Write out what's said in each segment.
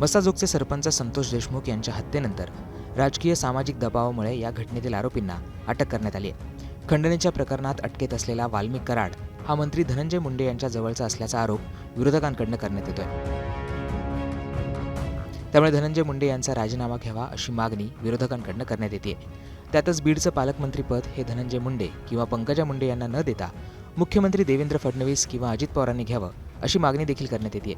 मसाजोगचे सरपंच संतोष देशमुख यांच्या हत्येनंतर राजकीय सामाजिक दबावामुळे या घटनेतील आरोपींना अटक करण्यात आली आहे. खंडणीच्या प्रकरणात अटकेत असलेला वाल्मिक कराड हा मंत्री धनंजय मुंडे यांच्या जवळचा असल्याचा आरोप विरोधकांकडनं करण्यात येतोय. त्यामुळे धनंजय मुंडे यांचा राजीनामा घ्यावा अशी मागणी विरोधकांकडनं करण्यात येते त्यातच बीडचं पालकमंत्रीपद हे धनंजय मुंडे किंवा पंकजा मुंडे यांना न देता मुख्यमंत्री देवेंद्र फडणवीस किंवा अजित पवारांनी घ्यावं अशी मागणी देखील करण्यात येते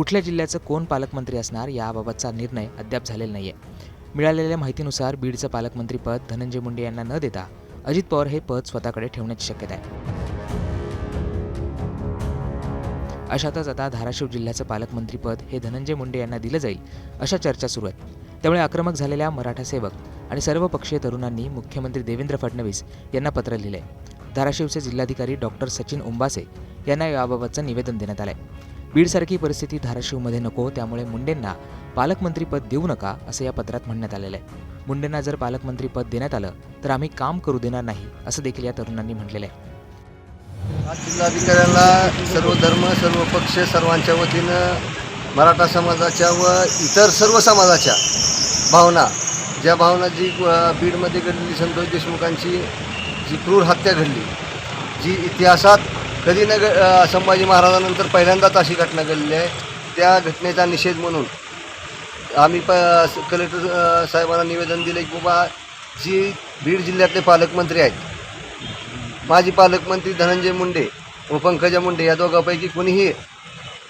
कुठल्या जिल्ह्याचं कोण पालकमंत्री असणार याबाबतचा निर्णय अद्याप झालेला नाही आहे मिळालेल्या माहितीनुसार बीडचं पालकमंत्रीपद धनंजय मुंडे यांना न देता अजित पवार हे पद स्वतःकडे ठेवण्याची शक्यता आहे. अशातच आता धाराशिव जिल्ह्याचं पालकमंत्रीपद हे धनंजय मुंडे यांना दिलं जाईल अशा चर्चा सुरू आहेत. त्यामुळे आक्रमक झालेल्या मराठा सेवक आणि सर्वपक्षीय तरुणांनी मुख्यमंत्री देवेंद्र फडणवीस यांना पत्र लिहिलंय. धाराशिवचे जिल्हाधिकारी डॉक्टर सचिन उंबासे यांना याबाबतचं निवेदन देण्यात आलंय. बीडसारखी परिस्थिती धाराशिवमध्ये नको त्यामुळे मुंडेंना पालकमंत्रीपद देऊ नका असं या पत्रात म्हणण्यात आलेलं आहे. मुंडेंना जर पालकमंत्रीपद देण्यात आलं तर आम्ही काम करू देणार नाही असं देखील या तरुणांनी म्हटलेलं आहे. आज जिल्हाधिकाऱ्यांना सर्व धर्म सर्व पक्ष सर्वांच्या वतीनं मराठा समाजाच्या व इतर सर्व समाजाच्या भावना ज्या भावना जी बीडमध्ये घडलेली संतोष देशमुखांची जी क्रूर हत्या घडली जी इतिहासात कधी न संभाजी महाराजानंतर पहिल्यांदाच अशी घटना घडली आहे. त्या घटनेचा निषेध म्हणून आम्ही प कलेक्टर साहेबांना निवेदन दिलं की बाबा जी बीड जिल्ह्यातले पालकमंत्री आहेत माजी पालकमंत्री धनंजय मुंडे व पंकजा मुंडे या दोघांपैकी कोणीही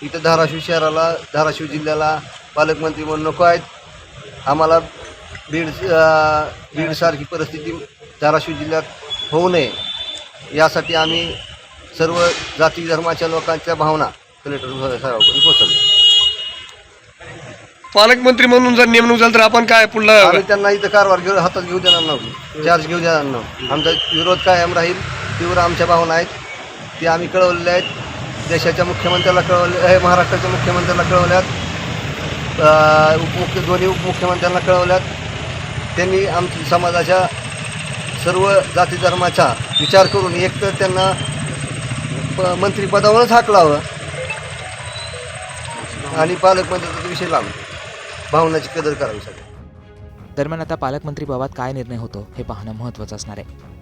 इथं धाराशिव शहराला धाराशिव जिल्ह्याला पालकमंत्री म्हणून नको आहेत. आम्हाला बीड बीडसारखी परिस्थिती धाराशिव जिल्ह्यात होऊ नये. यासाठी आम्ही सर्व जाती धर्माच्या लोकांच्या भावना कलेक्टर साहेबांकडून पोहोचवल्या. पालकमंत्री म्हणून जर नेमणूक झाली तर आपण काय पुढलं आम्ही त्यांना इथं कारभार घेऊ हातात घेऊ देणार नव्हतो. चार्ज घेऊ देणार नव्हतो. आमचा विरोध कायम राहील. तीव्र आमच्या भावना आहेत. ते आम्ही कळवलेल्या आहेत. देशाच्या मुख्यमंत्र्याला कळवले हे महाराष्ट्राच्या मुख्यमंत्र्याला कळवल्यात. अं, उपमुख्य दोन्ही उपमुख्यमंत्र्यांना कळवल्यात. त्यांनी आमच्या समाजाच्या सर्व जाती धर्माचा विचार करून एक तर त्यांना प- मंत्रिपदावरच हाकलावं आणि पालकमंत्र्याचा विषय लांब भावनाची कदर करावी सगळं दरम्यान आता पालकमंत्रीबाबत काय निर्णय होतो हे पाहणं महत्त्वाचं असणार आहे.